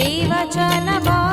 चन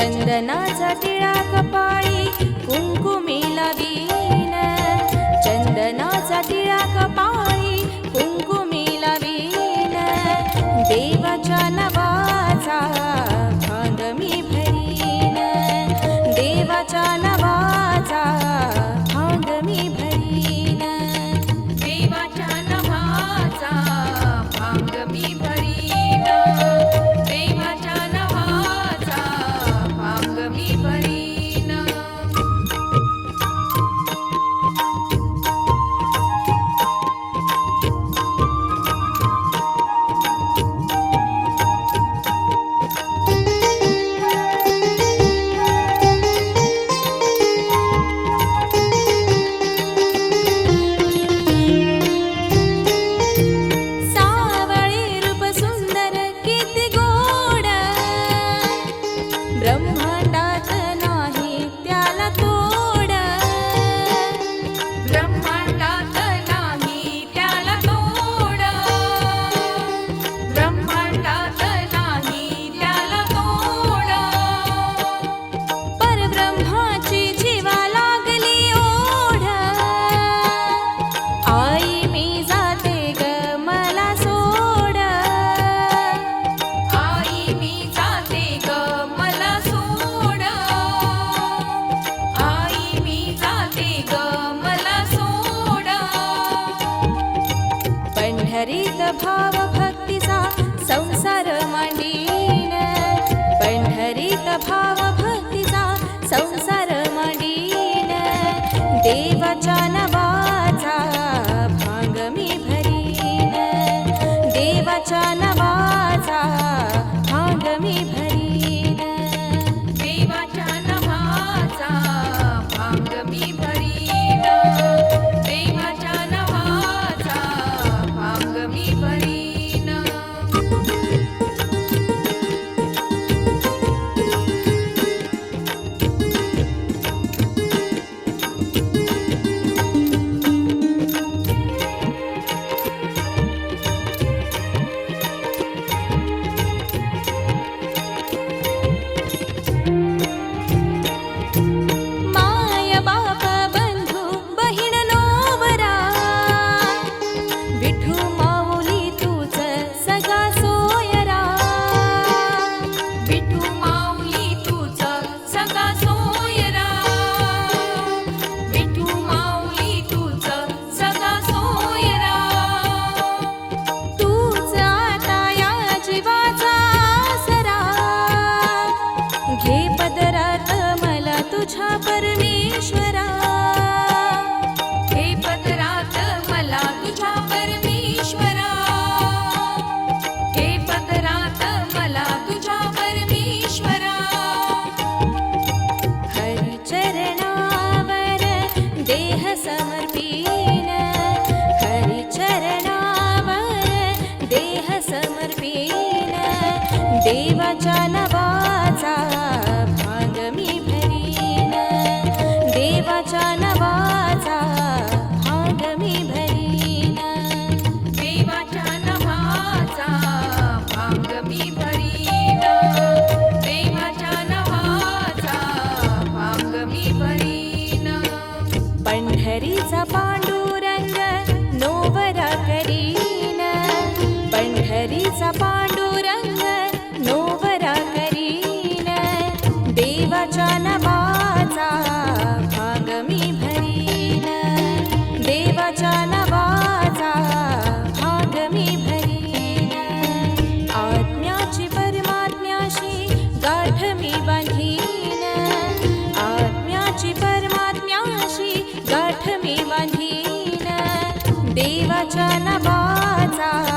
चंदनाचा टिळा कपाळी कुंकुमी लावी भाव भक्तीचा संसार मांडीन. देवाच्या नावाचा भाग मी भरीन. देवाच्या मी बांधीन